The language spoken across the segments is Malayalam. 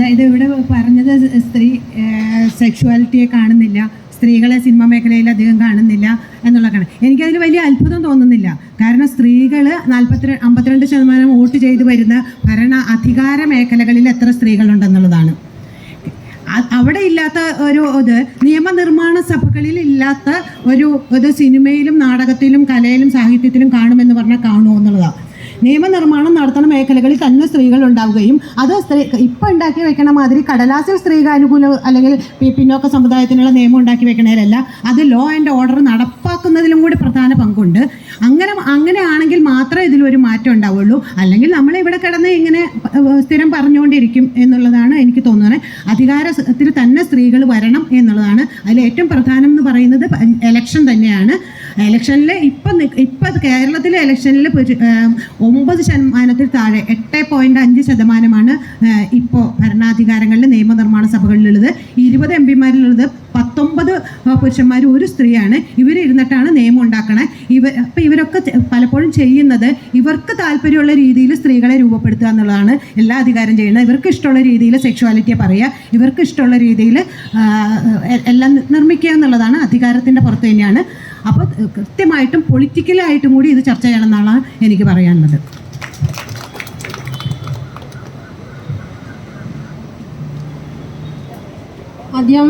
അതായത് ഇവിടെ പറഞ്ഞത് സ്ത്രീ സെക്ഷുവാലിറ്റിയെ കാണുന്നില്ല. സ്ത്രീകളെ സിനിമ മേഖലയിൽ അധികം കാണുന്നില്ല എന്നുള്ളതാണ്. എനിക്കതിൽ വലിയ അത്ഭുതം തോന്നുന്നില്ല. കാരണം സ്ത്രീകൾ നാൽപ്പത്തി അമ്പത്തിരണ്ട് ശതമാനം വോട്ട് ചെയ്തു വരുന്ന ഭരണ അധികാര മേഖലകളിൽ എത്ര സ്ത്രീകളുണ്ടെന്നുള്ളതാണ്. അവിടെ ഇല്ലാത്ത ഒരു ഇത് നിയമനിർമ്മാണ സഭകളിൽ ഇല്ലാത്ത ഒരു ഇത് സിനിമയിലും നാടകത്തിലും കലയിലും സാഹിത്യത്തിലും കാണുമെന്ന് പറഞ്ഞാൽ കാണുമോ എന്നുള്ളതാണ് നിയമനിർമ്മാണം നടത്തുന്ന മേഖലകളിൽ തന്നെ സ്ത്രീകൾ ഉണ്ടാവുകയും അത് സ്ത്രീ ഇപ്പം ഉണ്ടാക്കി വെക്കണ മാതിരി കടലാസിൽ സ്ത്രീകൾ അനുകൂല അല്ലെങ്കിൽ പിന്നോക്ക സമുദായത്തിനുള്ള നിയമം ഉണ്ടാക്കി വെക്കണതിലല്ല. അത് ലോ ആൻഡ് ഓർഡർ നടപ്പാക്കുന്നതിലും കൂടി പ്രധാന പങ്കുണ്ട്. അങ്ങനെ അങ്ങനെയാണെങ്കിൽ മാത്രമേ ഇതിലൊരു മാറ്റം ഉണ്ടാവുള്ളൂ. അല്ലെങ്കിൽ നമ്മൾ ഇവിടെ കിടന്ന് ഇങ്ങനെ സ്ഥിരം പറഞ്ഞുകൊണ്ടിരിക്കും എന്നുള്ളതാണ് എനിക്ക് തോന്നുന്നത്. അധികാരത്തിൽ തന്നെ സ്ത്രീകൾ വരണം എന്നുള്ളതാണ്. അതിൽ ഏറ്റവും പ്രധാനം എന്ന് പറയുന്നത് എലക്ഷൻ തന്നെയാണ്. എലക്ഷനിൽ ഇപ്പം ഇപ്പം കേരളത്തിലെ എലക്ഷനിൽ ഒമ്പത് ശതമാനത്തിൽ താഴെ എട്ട് പോയിന്റ് അഞ്ച് ശതമാനമാണ് ഇപ്പോൾ ഭരണാധികാരങ്ങളിൽ നിയമനിർമ്മാണ സഭകളിലുള്ളത്. ഇരുപത് എം പിമാരിലുള്ളത് പത്തൊമ്പത് പുരുഷന്മാരും ഒരു സ്ത്രീയാണ്. ഇവരിരുന്നിട്ടാണ് നിയമം ഉണ്ടാക്കണേ. ഇവ അപ്പം ഇവരൊക്കെ പലപ്പോഴും ചെയ്യുന്നത് ഇവർക്ക് താല്പര്യമുള്ള രീതിയിൽ സ്ത്രീകളെ രൂപപ്പെടുത്തുക എന്നുള്ളതാണ് എല്ലാ അധികാരം ചെയ്യുന്നത്. ഇവർക്ക് ഇഷ്ടമുള്ള രീതിയിൽ സെക്ഷുവാലിറ്റിയെ പറയുക ഇവർക്ക് ഇഷ്ടമുള്ള രീതിയിൽ എല്ലാം നിർമ്മിക്കുക എന്നുള്ളതാണ് അധികാരത്തിന്റെ പുറത്ത് തന്നെയാണ്. അപ്പോൾ കൃത്യമായിട്ടും പൊളിറ്റിക്കലായിട്ടും കൂടി ഇത് ചർച്ച ചെയ്യണം എന്നാണ് എനിക്ക് പറയാനുള്ളത്. ആദ്യം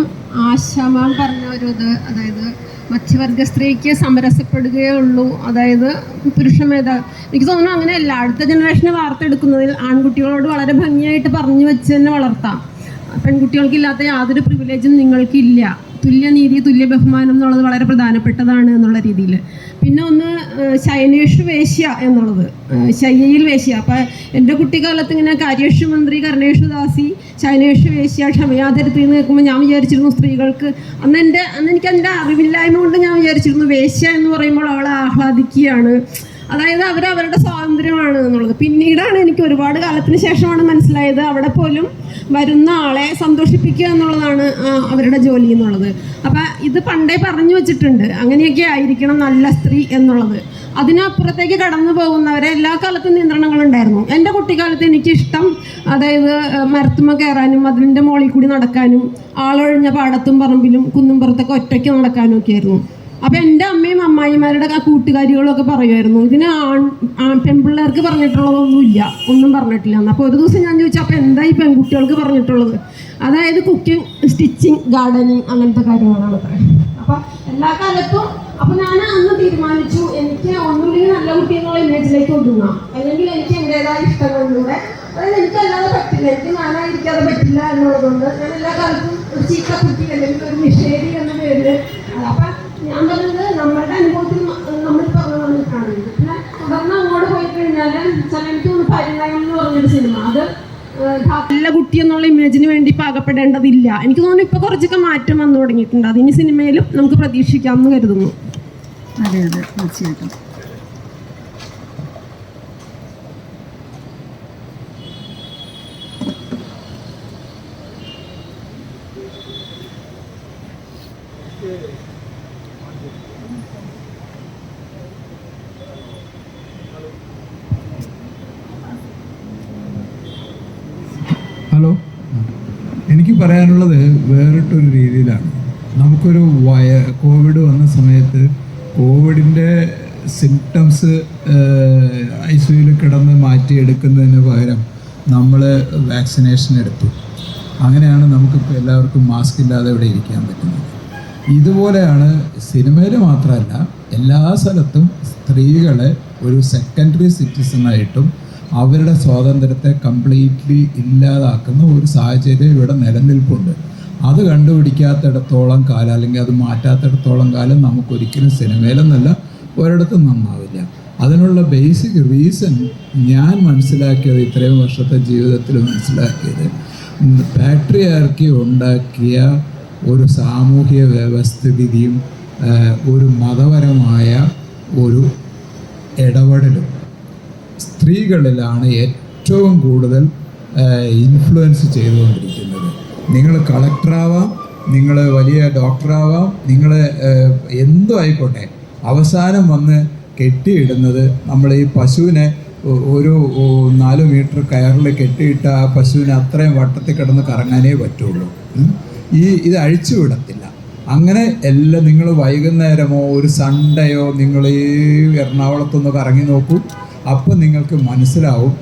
ആശാമാൻ പറഞ്ഞ ഒരു ഇത് അതായത് മധ്യവർഗ സ്ത്രീക്ക് സമരസപ്പെടുകയേ ഉള്ളൂ. അതായത് പുരുഷ മേധാ എനിക്ക് തോന്നുന്നു അങ്ങനെയല്ല. അടുത്ത ജനറേഷനെ വാർത്തെടുക്കുന്നതിൽ ആൺകുട്ടികളോട് വളരെ ഭംഗിയായിട്ട് പറഞ്ഞു വെച്ച് തന്നെ വളർത്താം. പെൺകുട്ടികൾക്ക് ഇല്ലാത്ത യാതൊരു പ്രിവിലേജും നിങ്ങൾക്കില്ല. തുല്യനീതി തുല്യ ബഹുമാനം എന്നുള്ളത് വളരെ പ്രധാനപ്പെട്ടതാണ് എന്നുള്ള രീതിയിൽ പിന്നെ ഒന്ന് ശൈനേഷ് വേശ്യ എന്നുള്ളത്. ശയ്യയിൽ വേശ്യ. അപ്പം എന്റെ കുട്ടിക്കാലത്ത് ഇങ്ങനെ കാര്യേഷ് മന്ത്രി കർണേഷ് ദാസി ശൈനേഷ് വേശ്യ ക്ഷമയാതരത്തിൽ നിന്ന് കേൾക്കുമ്പോൾ ഞാൻ വിചാരിച്ചിരുന്നു സ്ത്രീകൾക്ക് അന്ന് എന്റെ അന്ന് എനിക്ക് എന്റെ അറിവില്ലായ്മ കൊണ്ട് ഞാൻ വിചാരിച്ചിരുന്നു വേശ്യ എന്ന് പറയുമ്പോൾ അവളെ ആഹ്ലാദിക്കുകയാണ്. അതായത് അവർ അവരുടെ സ്വാതന്ത്ര്യമാണ് എന്നുള്ളത്. പിന്നീടാണ് എനിക്ക് ഒരുപാട് കാലത്തിന് ശേഷമാണ് മനസ്സിലായത് അവിടെ പോലും വരുന്ന ആളെ സന്തോഷിപ്പിക്കുക എന്നുള്ളതാണ് അവരുടെ ജോലി എന്നുള്ളത്. അപ്പം ഇത് പണ്ടേ പറഞ്ഞു വെച്ചിട്ടുണ്ട്. അങ്ങനെയൊക്കെ ആയിരിക്കണം നല്ല സ്ത്രീ എന്നുള്ളത്. അതിനപ്പുറത്തേക്ക് കടന്നു പോകുന്നവരെ എല്ലാ കാലത്തും നിയന്ത്രണങ്ങളുണ്ടായിരുന്നു എന്റെ കുട്ടിക്കാലത്ത് എനിക്കിഷ്ടം അതായത് മരത്തുമ കയറാനും അതിന്റെ മുകളിൽ കൂടി നടക്കാനും ആളൊഴിഞ്ഞ പാടത്തും പറമ്പിലും കുന്നും പുറത്തൊക്കെ ഒറ്റയ്ക്ക് നടക്കാനും ഒക്കെ ആയിരുന്നു അപ്പൊ എന്റെ അമ്മയും അമ്മായിമാരുടെ ആ കൂട്ടുകാരികളും ഒക്കെ പറയുമായിരുന്നു ഇതിന് ആൺ പെൺപിള്ളേർക്ക് പറഞ്ഞിട്ടുള്ളതൊന്നുമില്ല ഒന്നും പറഞ്ഞിട്ടില്ല. അപ്പോൾ ഒരു ദിവസം ഞാൻ ചോദിച്ചു അപ്പോൾ എന്താ ഈ പെൺകുട്ടികൾക്ക് പറഞ്ഞിട്ടുള്ളത്? അതായത് കുക്കിംഗ് സ്റ്റിച്ചിങ് ഗാർഡനിങ് അങ്ങനത്തെ കാര്യങ്ങളാണ് അത്ര. അപ്പൊ എല്ലാ കാലത്തും അപ്പൊ ഞാൻ അന്ന് തീരുമാനിച്ചു എനിക്ക് ഒന്നുമില്ലെങ്കിൽ നല്ല കുട്ടി ഇമേജിലേക്ക് ഒതുങ്ങാം. അല്ലെങ്കിൽ എനിക്ക് എന്റെതായ ഇഷ്ടങ്ങളിലൂടെ അതായത് എനിക്ക് അല്ലാതെ പറ്റില്ല എനിക്ക് ഞാനായിരിക്കാതെ പറ്റില്ല എന്നുള്ളതുകൊണ്ട് ഞാൻ എല്ലാ കാലത്തും ഒരു ചീത്ത കുട്ടി അല്ലെങ്കിൽ ഒരു നിഷേധി എന്ന അപ്പൊ ഞാൻ പറഞ്ഞത് നമ്മളുടെ അനുഭവത്തിൽ നമ്മൾ കാണുന്നത് പിന്നെ തുടർന്ന് അങ്ങോട്ട് പോയി കഴിഞ്ഞാൽ എനിക്ക് പരിണയം എന്ന് പറഞ്ഞൊരു സിനിമ. അത് നല്ല കുട്ടി എന്നുള്ള ഇമേജിന് വേണ്ടി പാകപ്പെടേണ്ടതില്ല എനിക്ക് തോന്നുന്നു ഇപ്പൊ കുറച്ചൊക്കെ മാറ്റം വന്നു തുടങ്ങിയിട്ടുണ്ട്. അതിന് സിനിമയിലും നമുക്ക് പ്രതീക്ഷിക്കാം എന്ന് കരുതുന്നു. അതെ അതെ തീർച്ചയായിട്ടും. ഹലോ എനിക്ക് പറയാനുള്ളത് വേറിട്ടൊരു രീതിയിലാണ്. നമുക്കൊരു വയ കോവിഡ് വന്ന സമയത്ത് കോവിഡിന്റെ സിംറ്റംസ് ഐ സിയിൽ കിടന്ന് മാറ്റിയെടുക്കുന്നതിന് പകരം നമ്മൾ വാക്സിനേഷൻ എടുത്തു. അങ്ങനെയാണ് നമുക്കിപ്പോൾ എല്ലാവർക്കും മാസ്ക് ഇല്ലാതെ ഇവിടെ ഇരിക്കാൻ പറ്റുന്നത്. ഇതുപോലെയാണ് സിനിമയിൽ മാത്രമല്ല എല്ലാ സ്ഥലത്തും സ്ത്രീകളെ ഒരു സെക്കൻഡറി സിറ്റിസണായിട്ടും അവരുടെ സ്വാതന്ത്ര്യത്തെ കംപ്ലീറ്റ്ലി ഇല്ലാതാക്കുന്ന ഒരു സാഹചര്യം ഇവിടെ നിലനിൽപ്പുണ്ട്. അത് കണ്ടുപിടിക്കാത്തിടത്തോളം കാലം അല്ലെങ്കിൽ അത് മാറ്റാത്തിടത്തോളം കാലം നമുക്കൊരിക്കലും സിനിമയിലെന്നല്ല ഒരിടത്തും നന്നാവില്ല. അതിനുള്ള ബേസിക് റീസൺ ഞാൻ മനസ്സിലാക്കിയത് ഇത്രയും വർഷത്തെ ജീവിതത്തിൽ മനസ്സിലാക്കിയത്. പാട്രിയാർക്കി ഉണ്ടാക്കിയ ഒരു സാമൂഹ്യ വ്യവസ്ഥിതിയും ഒരു മതപരമായ ഒരു ഇടപെടലും സ്ത്രീകളിലാണ് ഏറ്റവും കൂടുതൽ ഇൻഫ്ലുവൻസ് ചെയ്തുകൊണ്ടിരിക്കുന്നത്. നിങ്ങൾ കളക്ടറാവാം നിങ്ങൾ വലിയ ഡോക്ടറാവാം നിങ്ങൾ എന്തോ ആയിക്കോട്ടെ. അവസാനം വന്ന് കെട്ടിയിടുന്നത് നമ്മൾ ഈ പശുവിനെ ഒരു നാല് മീറ്റർ കയറിൽ കെട്ടിയിട്ട് ആ പശുവിനെ അത്രയും വട്ടത്തിൽ കിടന്ന് കറങ്ങാനേ പറ്റുള്ളൂ. ഈ ഇത് അഴിച്ചു വിടത്തില്ല. അങ്ങനെ എല്ലാം നിങ്ങൾ വൈകുന്നേരമോ ഒരു സൺഡേയോ നിങ്ങൾ ഈ എറണാകുളത്തൊന്ന് കറങ്ങി നോക്കൂ. അപ്പോൾ നിങ്ങൾക്ക് മനസ്സിലാവും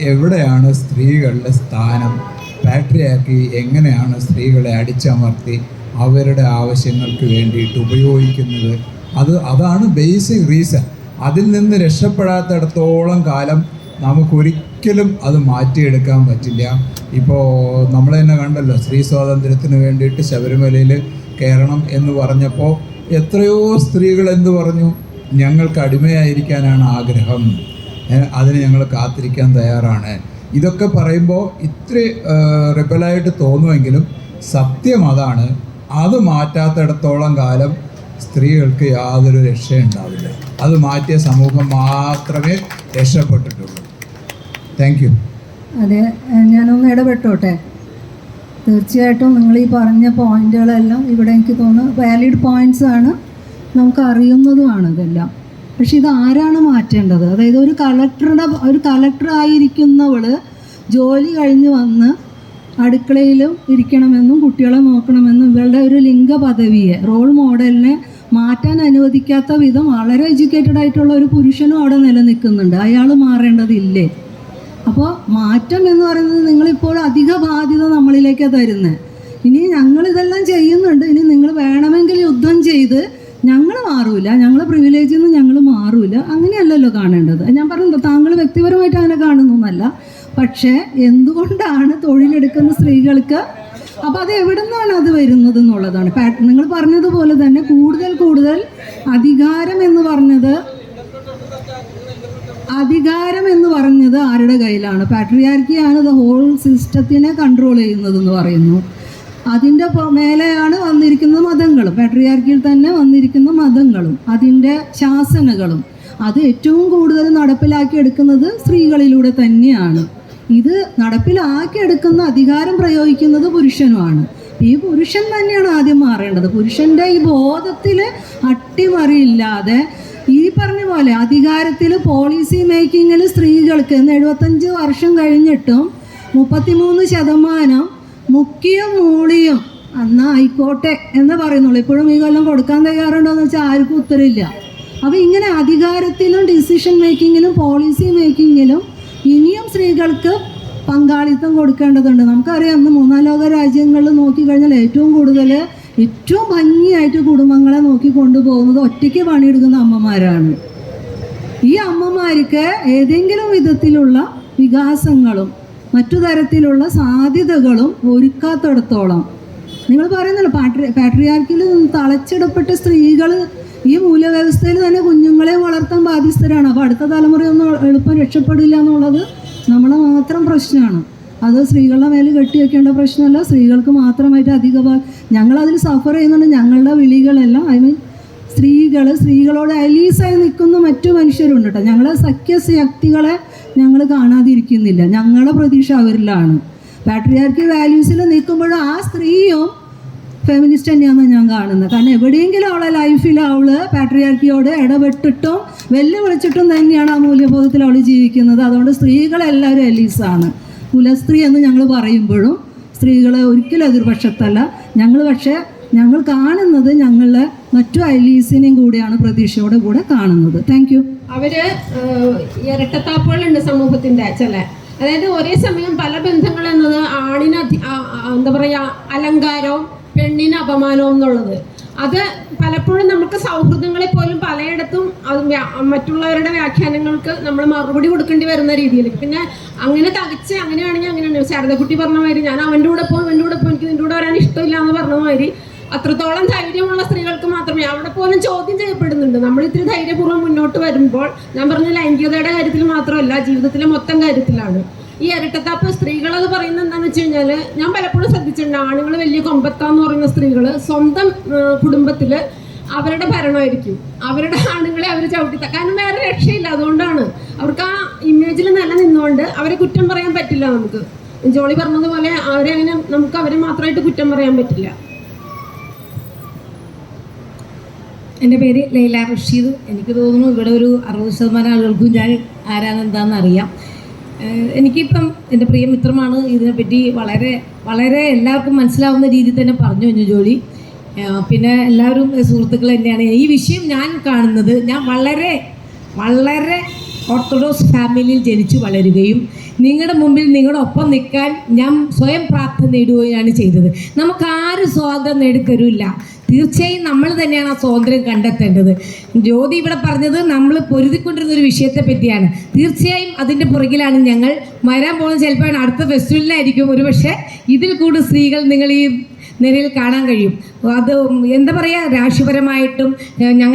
എവിടെയാണ് സ്ത്രീകളുടെ സ്ഥാനം? പാട്രിയാക്കി എങ്ങനെയാണ് സ്ത്രീകളെ അടിച്ചമർത്തി അവരുടെ ആവശ്യങ്ങൾക്ക് വേണ്ടിയിട്ട് ഉപയോഗിക്കുന്നത്? അത് അതാണ് ബേസിക് റീസൺ അതിൽ നിന്ന് രക്ഷപ്പെടാത്തിടത്തോളം കാലം നമുക്കൊരിക്കലും അത് മാറ്റിയെടുക്കാൻ പറ്റില്ല. ഇപ്പോൾ നമ്മൾ തന്നെ കണ്ടല്ലോ സ്ത്രീ സ്വാതന്ത്ര്യത്തിന് വേണ്ടിയിട്ട് ശബരിമലയിൽ കയറണം എന്ന് പറഞ്ഞപ്പോൾ എത്രയോ സ്ത്രീകൾ എന്ത് പറഞ്ഞു? ഞങ്ങൾക്ക് അടിമയായിരിക്കാനാണ് ആഗ്രഹം. അതിന് ഞങ്ങൾ കാത്തിരിക്കാൻ തയ്യാറാണ്. ഇതൊക്കെ പറയുമ്പോൾ ഇത്തിരി റിബലായിട്ട് തോന്നുമെങ്കിലും സത്യം അതാണ്. അത് മാറ്റാത്തിടത്തോളം കാലം സ്ത്രീകൾക്ക് യാതൊരു രക്ഷയുണ്ടാവില്ല അത് മാറ്റിയ സമൂഹം മാത്രമേ രക്ഷപ്പെട്ടിട്ടുള്ളൂ. താങ്ക് യു അതെ ഞാനൊന്ന് ഇടപെട്ടോട്ടെ? തീർച്ചയായിട്ടും നിങ്ങൾ ഈ പറഞ്ഞ പോയിന്റുകളെല്ലാം ഇവിടെ എനിക്ക് തോന്നുന്നു വാലിഡ് പോയിന്റ്സ് ആണ്. നമുക്ക് അറിയുന്നതുമാണ് ഇതെല്ലാം. പക്ഷെ ഇത് ആരാണ് മാറ്റേണ്ടത്? അതായത് ഒരു കളക്ടറുടെ ഒരു കളക്ടർ ആയിരിക്കുന്നവൾ ജോലി കഴിഞ്ഞ് വന്ന് അടുക്കളയിലും ഇരിക്കണമെന്നും കുട്ടികളെ നോക്കണമെന്നും ഇവളുടെ ഒരു ലിംഗ പദവിയെ റോൾ മോഡലിനെ മാറ്റാൻ അനുവദിക്കാത്ത വിധം വളരെ എഡ്യൂക്കേറ്റഡ് ആയിട്ടുള്ള ഒരു പുരുഷനും അവിടെ നിലനിൽക്കുന്നുണ്ട്. അയാൾ മാറേണ്ടതില്ലേ? അപ്പോൾ മാറ്റം എന്ന് പറയുന്നത് നിങ്ങളിപ്പോൾ അധിക ബാധ്യത നമ്മളിലേക്കാണ് തരുന്നത് ഇനി ഞങ്ങളിതെല്ലാം ചെയ്യുന്നുണ്ട്. ഇനി നിങ്ങൾ വേണമെങ്കിൽ യുദ്ധം ചെയ്ത് ഞങ്ങൾ മാറൂല ഞങ്ങളെ പ്രിവിലേജിൽ നിന്ന് ഞങ്ങൾ മാറൂല അങ്ങനെയല്ലല്ലോ കാണേണ്ടത്. ഞാൻ പറഞ്ഞല്ലോ താങ്കൾ വ്യക്തിപരമായിട്ട് അങ്ങനെ കാണുന്നൊന്നല്ല. പക്ഷേ എന്തുകൊണ്ടാണ് തൊഴിലെടുക്കുന്ന സ്ത്രീകൾക്ക് അപ്പോൾ അത് എവിടെ നിന്നാണ് അത് വരുന്നത് എന്നുള്ളതാണ് നിങ്ങൾ പറഞ്ഞതുപോലെ തന്നെ കൂടുതൽ കൂടുതൽ അധികാരം എന്ന് പറഞ്ഞത് അധികാരം എന്ന് പറഞ്ഞത് ആരുടെ കയ്യിലാണ്? പാട്രിയാർക്കിയാണ് ദ ഹോൾ സിസ്റ്റത്തിനെ കൺട്രോൾ ചെയ്യുന്നത് എന്ന് പറയുന്നു. അതിന്റെ മേലെയാണ് വന്നിരിക്കുന്ന മതങ്ങളും. പെട്രിയാർക്കിയിൽ തന്നെ വന്നിരിക്കുന്ന മതങ്ങളും. അതിന്റെ ശാസനകളും. അത് ഏറ്റവും കൂടുതൽ നടപ്പിലാക്കി എടുക്കുന്നത് സ്ത്രീകളിലൂടെ തന്നെയാണ്. ഇത് നടപ്പിലാക്കി എടുക്കുന്ന അധികാരം പ്രയോഗിക്കുന്നത് പുരുഷനുമാണ്. ഈ പുരുഷൻ തന്നെയാണ് ആദ്യം മാറേണ്ടത്. പുരുഷന്റെ ഈ ബോധത്തിൽ അട്ടിമറിയില്ലാതെ ഈ പറഞ്ഞ പോലെ അധികാരത്തിൽ പോളിസി മേക്കിങ്ങിൽ സ്ത്രീകൾക്ക് എഴുപത്തഞ്ച് വർഷം കഴിഞ്ഞിട്ടും മുപ്പത്തിമൂന്ന് ശതമാനം മുക്കിയും മൂളിയും. എന്നാ ആയിക്കോട്ടെ എന്ന് പറയുന്നുള്ളൂ. ഇപ്പോഴും ഈ കൊല്ലം കൊടുക്കാൻ തയ്യാറുണ്ടോ എന്ന് വെച്ചാൽ ആർക്കും ഉത്തരവില്ല. അപ്പോൾ ഇങ്ങനെ അധികാരത്തിലും ഡിസിഷൻ മേക്കിങ്ങിലും പോളിസി മേക്കിങ്ങിലും ഇനിയും സ്ത്രീകൾക്ക് പങ്കാളിത്തം കൊടുക്കേണ്ടതുണ്ട്. നമുക്കറിയാം ഇന്ന് മൂന്നാം ലോക രാജ്യങ്ങളിൽ നോക്കിക്കഴിഞ്ഞാൽ ഏറ്റവും കൂടുതൽ ഏറ്റവും ഭംഗിയായിട്ട് കുടുംബങ്ങളെ നോക്കി കൊണ്ടുപോകുന്നത് ഒറ്റയ്ക്ക് പണിയെടുക്കുന്ന അമ്മമാരാണ്. ഈ അമ്മമാർക്ക് ഏതെങ്കിലും വിധത്തിലുള്ള വികാസങ്ങളും മറ്റു തരത്തിലുള്ള സാധ്യതകളും ഒരുക്കാത്തിടത്തോളം. നിങ്ങൾ പറയുന്നല്ലോ പാട്രി പാട്രിയാർക്കിൽ തളച്ചിടപ്പെട്ട സ്ത്രീകൾ ഈ മൂല്യവ്യവസ്ഥയിൽ തന്നെ കുഞ്ഞുങ്ങളെ വളർത്താൻ ബാധ്യസ്ഥരാണ്. അപ്പോൾ അടുത്ത തലമുറയൊന്നും എളുപ്പം രക്ഷപ്പെടില്ല എന്നുള്ളത് നമ്മളെ മാത്രം പ്രശ്നമാണ്. അത് സ്ത്രീകളുടെ മേലെ കെട്ടിവെക്കേണ്ട പ്രശ്നമല്ല. സ്ത്രീകൾക്ക് മാത്രമായിട്ട് അധിക ഞങ്ങളതിൽ സഫർ ചെയ്യുന്നുണ്ട്. ഞങ്ങളുടെ വിളികളെല്ലാം ഐ മീൻ സ്ത്രീകൾ സ്ത്രീകളോട് അലീസായി നിൽക്കുന്ന മറ്റു മനുഷ്യരുണ്ട് കേട്ടോ. ഞങ്ങളെ സഖ്യശക്തികളെ ഞങ്ങൾ കാണാതിരിക്കുന്നില്ല. ഞങ്ങളുടെ പ്രതീക്ഷ അവരിലാണ്. പാട്രിയാർക്കി വാല്യൂസിൽ നിൽക്കുമ്പോൾ ആ സ്ത്രീയും ഫെമിനിസ്റ്റ് തന്നെയാണ് ഞാൻ കാണുന്നത് കാരണം എവിടെയെങ്കിലും അവളെ ലൈഫിൽ അവൾ പാട്രിയാർക്കിയോട് ഇടപെട്ടിട്ടും വെല്ലുവിളിച്ചിട്ടും തന്നെയാണ് ആ മൂല്യബോധത്തിൽ അവൾ ജീവിക്കുന്നത്. അതുകൊണ്ട് സ്ത്രീകളെല്ലാവരും എലീസാണ് കുലസ്ത്രീ എന്ന് ഞങ്ങൾ പറയുമ്പോഴും സ്ത്രീകളെ ഒരിക്കലും എതിർപക്ഷത്തല്ല. ഞങ്ങൾ പക്ഷേ ഞങ്ങൾ കാണുന്നത് ഞങ്ങളുടെ മറ്റു അലീസിനെയും കൂടിയാണ് പ്രതീക്ഷയോടെ കൂടെ കാണുന്നത്. താങ്ക് അവർ ഇരട്ടത്താപ്പുകളുണ്ട് സമൂഹത്തിന്റെ ചില. അതായത് ഒരേ സമയം പല ബന്ധങ്ങൾ എന്നത് ആണിന് എന്താ പറയാ അലങ്കാരവും പെണ്ണിന് അപമാനവും എന്നുള്ളത്. അത് പലപ്പോഴും നമുക്ക് സൗഹൃദങ്ങളെ പോലും പലയിടത്തും അത് മറ്റുള്ളവരുടെ വ്യാഖ്യാനങ്ങൾക്ക് നമ്മൾ മറുപടി കൊടുക്കേണ്ടി വരുന്ന രീതിയിൽ. പിന്നെ അങ്ങനെ തകച്ച് അങ്ങനെയാണെങ്കിൽ അങ്ങനെയാണ്. ശാരദക്കുട്ടി പറഞ്ഞ മാതിരി ഞാൻ അവന്റെ കൂടെ പോകും അവന്റെ കൂടെ പോകും എനിക്ക് നിന്റെ കൂടെ വരാൻ ഇഷ്ടമില്ല എന്ന് പറഞ്ഞ മാതിരി അത്രത്തോളം ധൈര്യമുള്ള സ്ത്രീകൾക്ക് മാത്രമേ അവിടെ പോലും ചോദ്യം ചെയ്യപ്പെടുന്നുണ്ട്. നമ്മൾ ഇത്തിരി ധൈര്യപൂർവം മുന്നോട്ട് വരുമ്പോൾ ഞാൻ പറഞ്ഞ ലൈംഗികതയുടെ കാര്യത്തിൽ മാത്രമല്ല ജീവിതത്തിലെ മൊത്തം കാര്യത്തിലാണ്. ഈ ഇരട്ടത്താപ്പ് സ്ത്രീകളത് പറയുന്നത് എന്താണെന്ന് വെച്ച് കഴിഞ്ഞാൽ ഞാൻ പലപ്പോഴും ശ്രദ്ധിച്ചിട്ടുണ്ട്. ആണുങ്ങൾ വലിയ കൊമ്പത്താന്ന് പറയുന്ന സ്ത്രീകൾ സ്വന്തം കുടുംബത്തിൽ അവരുടെ ഭരണമായിരിക്കും. അവരുടെ ആണുങ്ങളെ അവർ ചവിട്ടി കാരണം വേറെ രക്ഷയില്ല. അതുകൊണ്ടാണ് അവർക്ക് ആ ഇമേജിൽ നിലനിന്നുകൊണ്ട് അവരെ കുറ്റം പറയാൻ പറ്റില്ല നമുക്ക്. ജോളി പറഞ്ഞതുപോലെ അവരെ അങ്ങനെ നമുക്ക് അവരെ മാത്രമായിട്ട് കുറ്റം പറയാൻ പറ്റില്ല. എന്റെ പേര് ലൈല റഷീദ്. എനിക്ക് തോന്നുന്നു ഇവിടെ ഒരു അറുപത് ശതമാനം ആളുകൾക്കും ഞാൻ ആരാണെന്താണെന്ന് അറിയാം. എനിക്കിപ്പം എന്റെ പ്രിയ മിത്രമാണ്. ഇതിനെപ്പറ്റി വളരെ വളരെ എല്ലാവർക്കും മനസ്സിലാവുന്ന രീതിയിൽ തന്നെ പറഞ്ഞു കഴിഞ്ഞു ജോലി. പിന്നെ എല്ലാവരും സുഹൃത്തുക്കൾ തന്നെയാണ്. ഈ വിഷയം ഞാൻ കാണുന്നത് ഞാൻ വളരെ വളരെ ഓർത്തഡോക്സ് ഫാമിലിയിൽ ജനിച്ചു വളരുകയും നിങ്ങളുടെ മുമ്പിൽ നിങ്ങളുടെ ഒപ്പം നിൽക്കാൻ ഞാൻ സ്വയം പ്രാപ്തി നേടുകയാണ് ചെയ്തത്. നമുക്ക് ആരും സ്വാതന്ത്ര്യം നേടിത്തരില്ല തീർച്ചയായും നമ്മൾ തന്നെയാണ് ആ സ്വാതന്ത്ര്യം കണ്ടെത്തേണ്ടത്. ജ്യോതി ഇവിടെ പറഞ്ഞത് നമ്മൾ പൊരുതിക്കൊണ്ടിരുന്ന ഒരു വിഷയത്തെ പറ്റിയാണ്. തീർച്ചയായും അതിന്റെ പുറകിലാണ് ഞങ്ങൾ വരാൻ പോകുന്നത്. ചിലപ്പോൾ അടുത്ത ഫെസ്റ്റിവലിനായിരിക്കും. ഒരു പക്ഷേ ഇതിൽ കൂടുതൽ സ്ത്രീകൾ നിങ്ങൾ ഈ നിലയിൽ കാണാൻ കഴിയും. അത് എന്താ പറയുക രാശിപരമായിട്ടും ഞങ്ങൾ